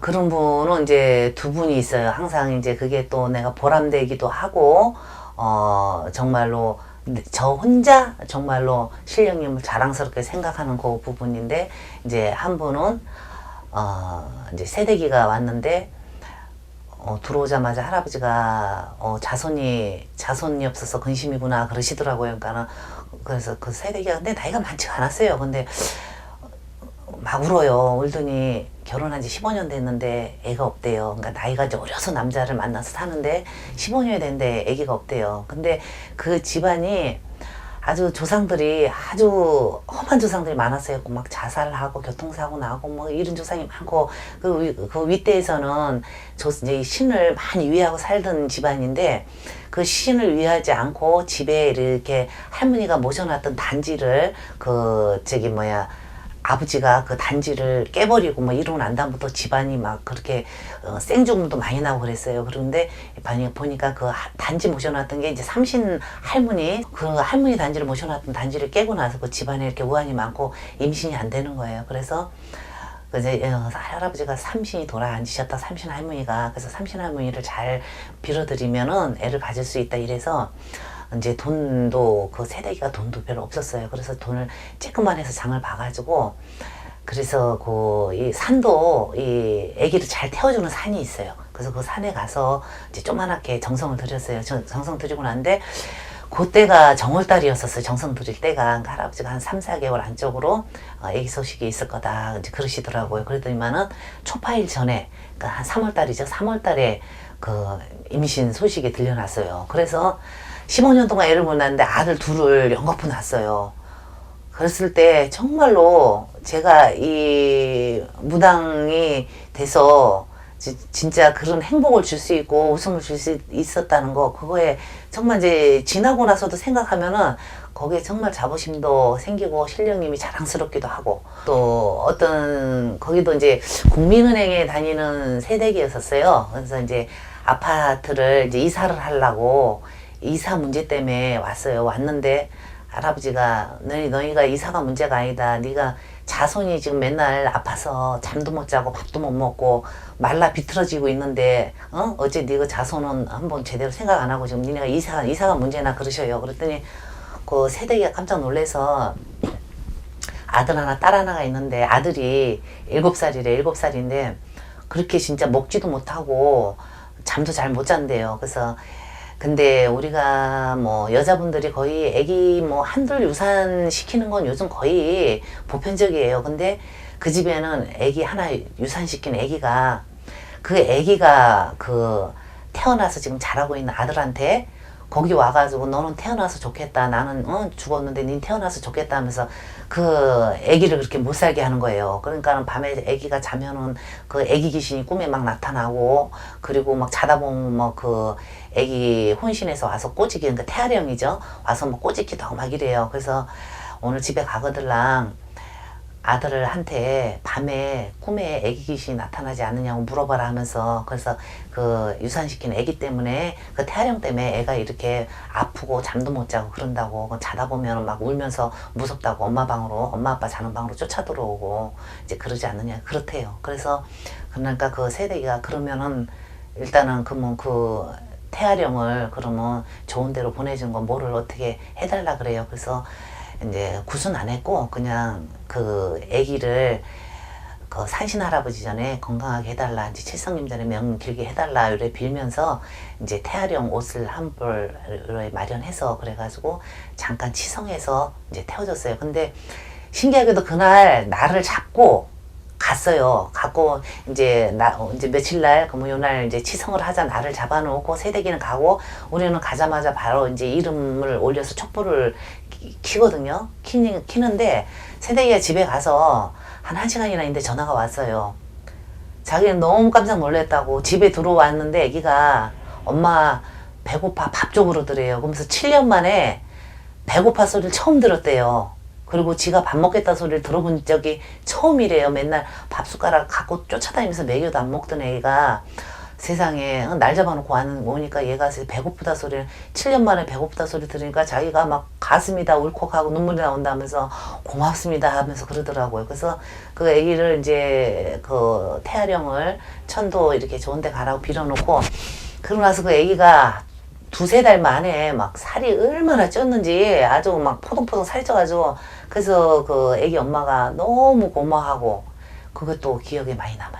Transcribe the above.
그런 분은 이제 두 분이 있어요. 항상 이제 그게 또 내가 보람되기도 하고, 어, 정말로 저 혼자 정말로 신령님을 자랑스럽게 생각하는 그 부분인데, 이제 한 분은, 어, 이제 새내기가 왔는데, 어, 들어오자마자 할아버지가 어, 자손이 자손이 없어서 근심이구나 그러시더라고요. 그러니까는 그래서 그 새내기가 근데 나이가 많지가 않았어요. 근데 막 울어요. 울더니 결혼한 지 15년 됐는데 애가 없대요. 그러니까 나이가 이제 어려서 남자를 만나서 사는데 15년이 됐는데 애기가 없대요. 근데 그 집안이 아주 조상들이 아주 험한 조상들이 많았어요. 막 자살하고 교통사고 나고 뭐 이런 조상이 많고 그, 위- 그 윗대에서는 조, 이제 이 신을 많이 위하고 살던 집안인데 그 신을 위하지 않고 집에 이렇게 할머니가 모셔놨던 단지를 그 저기 뭐야 아버지가 그 단지를 깨버리고 뭐 이러고 난 다음부터 집안이 막 그렇게 어, 생죽음도 많이 나고 그랬어요. 그런데 보니까 그 하- 단지 모셔놨던 게 이제 삼신 할머니 그 할머니 단지를 모셔놨던 단지를 깨고 나서 그 집안에 이렇게 우환이 많고 임신이 안 되는 거예요. 그래서 그 이제 어, 할아버지가 삼신이 돌아앉으셨다 삼신 할머니가 그래서 삼신 할머니를 잘 빌어드리면은 애를 가질 수 있다 이래서 이제 돈도 그 세대기가 돈도 별로 없었어요. 그래서 돈을 조금만 해서 장을 봐가지고 그래서 그 이 산도 이 아기를 잘 태워주는 산이 있어요. 그래서 그 산에 가서 이제 조그만하게 정성을 들였어요. 저- 정성 들이고 났는데 그때가 정월달이었었어요. 정성 들일 때가 그러니까 할아버지가 한 3, 4개월 안쪽으로 어, 아기 소식이 있을 거다 이제 그러시더라고요. 그러더니만은 초파일 전에 그러니까 한 3월달이죠. 3월달에 그 임신 소식이 들려났어요. 그래서 15년 동안 애를 못 낳는데 아들 둘을 연거푸 낳았어요. 그랬을 때 정말로 제가 이 무당이 돼서 지- 진짜 그런 행복을 줄 수 있고 웃음을 줄 수 있었다는 거 그거에 정말 이제 지나고 나서도 생각하면은 거기에 정말 자부심도 생기고 신령님이 자랑스럽기도 하고 또 어떤 거기도 이제 국민은행에 다니는 세대기였었어요. 그래서 이제 아파트를 이제 이사를 하려고 이사 문제 때문에 왔어요. 왔는데 할아버지가 너희 너희가 이사가 문제가 아니다. 네가 자손이 지금 맨날 아파서 잠도 못 자고 밥도 못 먹고 말라 비틀어지고 있는데 어 어제 네가 자손은 한번 제대로 생각 안 하고 지금 니네가 이사 이사가 문제나 그러셔요. 그랬더니 그 세대기가 깜짝 놀래서 아들 하나 딸 하나가 있는데 아들이 일곱 살이래 일곱 살인데 그렇게 진짜 먹지도 못하고 잠도 잘 못 잔대요. 그래서 근데 우리가 뭐 여자분들이 거의 아기 뭐 한둘 유산 시키는 건 요즘 거의 보편적이에요. 근데 그 집에는 아기 하나 유산시킨 아기가 그 아기가 그 태어나서 지금 자라고 있는 아들한테 거기 와가지고 너는 태어나서 좋겠다. 나는 어, 죽었는데 닌 태어나서 좋겠다 하면서 그 아기를 그렇게 못 살게 하는 거예요. 그러니까는 밤에 아기가 자면은 그 아기 귀신이 꿈에 막 나타나고 그리고 막 자다 보면 뭐그 아기 혼신에서 와서 꼬지기 그러니까 태아령이죠. 와서 뭐 꼬지기도 하고 막 이래요. 그래서 오늘 집에 가거들랑 아들을 한테 밤에 꿈에 애기 귀신이 나타나지 않느냐고 물어봐라 하면서 그래서 그 유산시킨 애기 때문에 그 태아령 때문에 애가 이렇게 아프고 잠도 못 자고 그런다고 그 자다 보면 막 울면서 무섭다고 엄마 방으로 엄마 아빠 자는 방으로 쫓아 들어오고 이제 그러지 않느냐 그렇대요. 그래서 그러니까 그 세대기가 그러면은 일단은 그뭐 그 태아령을 그러면 좋은 데로 보내준 건 뭐를 어떻게 해달라 그래요. 그래서 이제 구순 안 했고 그냥 그 아기를 그 산신 할아버지 전에 건강하게 해달라 이제 칠성님 전에 명 길게 해달라 이래 빌면서 이제 태아령 옷을 한벌 마련해서 그래가지고 잠깐 치성해서 이제 태워줬어요. 근데 신기하게도 그날 나를 잡고 갔어요. 갖고 이제 나 어, 이제 며칠 날 그뭐 날 이제 치성을 하자 나를 잡아놓고 세대기는 가고 우리는 가자마자 바로 이제 이름을 올려서 촛불을 키- 키거든요. 키는 키는데 세대기가 집에 가서 한 1시간이나 있는데 전화가 왔어요. 자기는 너무 깜짝 놀랐다고 집에 들어왔는데 아기가 엄마 배고파 밥줘 그러더래요. 그러면서 7년 만에 배고파 소리를 처음 들었대요. 그리고 지가 밥 먹겠다 소리를 들어본 적이 처음이래요. 맨날 밥 숟가락 갖고 쫓아다니면서 먹여도 안 먹던 애가 세상에 날 잡아놓고 와는 오니까 얘가 배고프다 소리를 7년 만에 배고프다 소리 들으니까 자기가 막 가슴이 다 울컥하고 눈물이 나온다면서 고맙습니다 하면서 그러더라고요. 그래서 그 아기를 이제 그 태아령을 천도 이렇게 좋은 데 가라고 빌어놓고 그러고 나서 그 아기가 두세 달 만에 막 살이 얼마나 쪘는지 아주 막 포동포동 살이 쪄가지고 그래서 그 아기 엄마가 너무 고마워하고 그것도 기억에 많이 남아요.